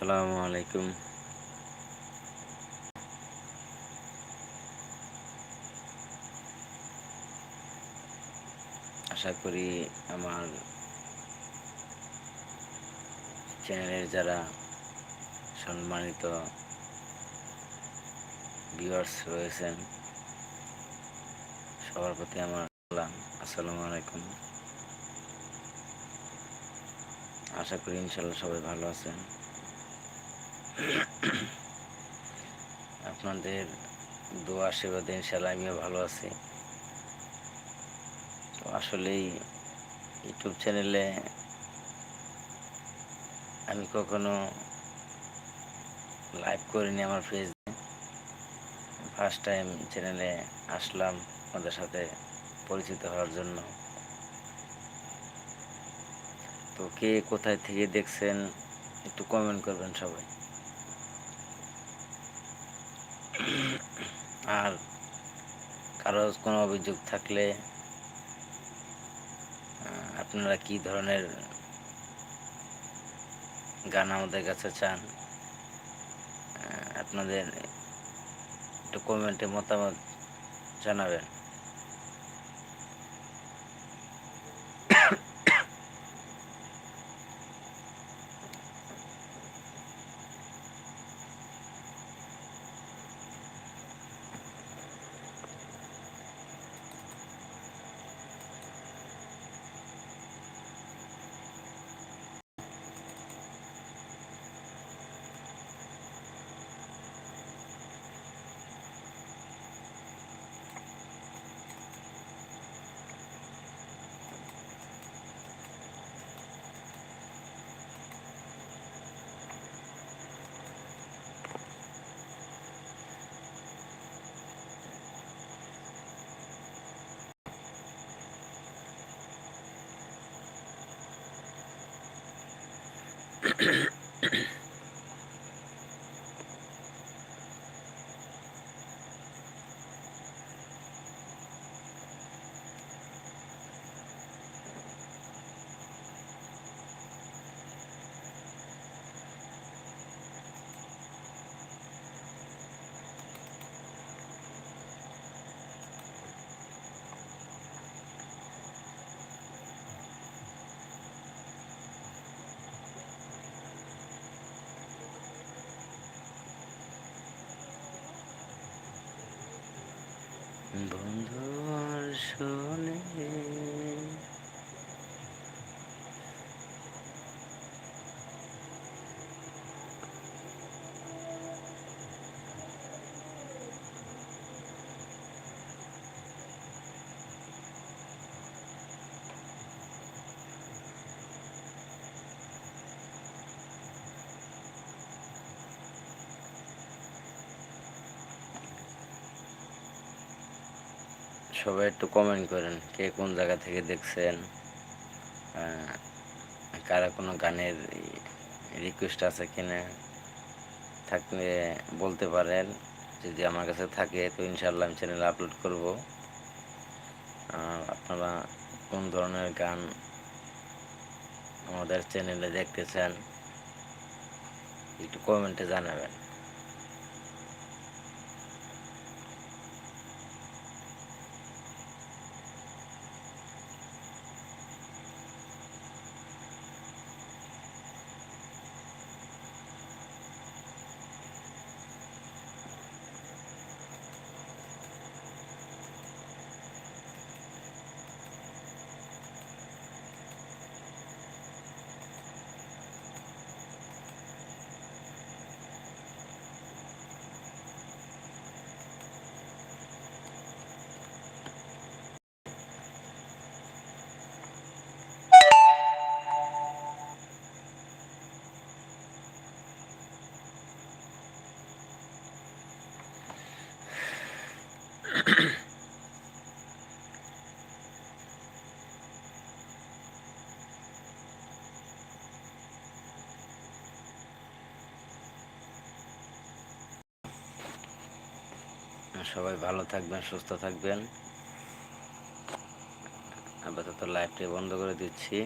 আসসালামু আলাইকুম। আশা করি আমার চ্যানেলের যারা সম্মানিত ভিউয়ার্স রয়েছেন, সবার প্রতি আমার সালাম। আসসালামু আলাইকুম। আশা করি ইনশাল্লাহ সবাই ভালো আছেন। আপনাদের দোয়া আশীর্বাদে ইনশাল্লাহ আমিও ভালো আছি। তো আসলেই ইউটিউব চ্যানেলে আমি কখনো লাইভ করিনি আমার ফেস ফার্স্ট টাইম চ্যানেলে আসলাম আপনাদের সাথে পরিচিত হওয়ার জন্য। তো কে কোথায় থেকে দেখছেন একটু কমেন্ট করবেন সবাই। আর কারও কোনো অভিযোগ থাকলে আপনারা কি ধরনের গান আমাদের কাছে চান? আপনাদের একটু কমেন্টে মতামত জানাবেন। বন্ধু আর শোনে। সবাই একটু কমেন্ট করেন, কে কোন জায়গা থেকে দেখছেন কারা কোনো গানের রিকোয়েস্ট আছে কিনা, থাকলে বলতে পারেন, যদি আমার কাছে থাকে তো ইনশাল্লাহ আমি চ্যানেলে আপলোড করব। আর আপনারা কোন ধরনের গান আমাদের চ্যানেলে দেখতে চান একটু কমেন্টে জানাবেন। সবাই ভালো থাকবেন সুস্থ থাকবেন। আপাতত লাইভটি বন্ধ করে দিচ্ছি।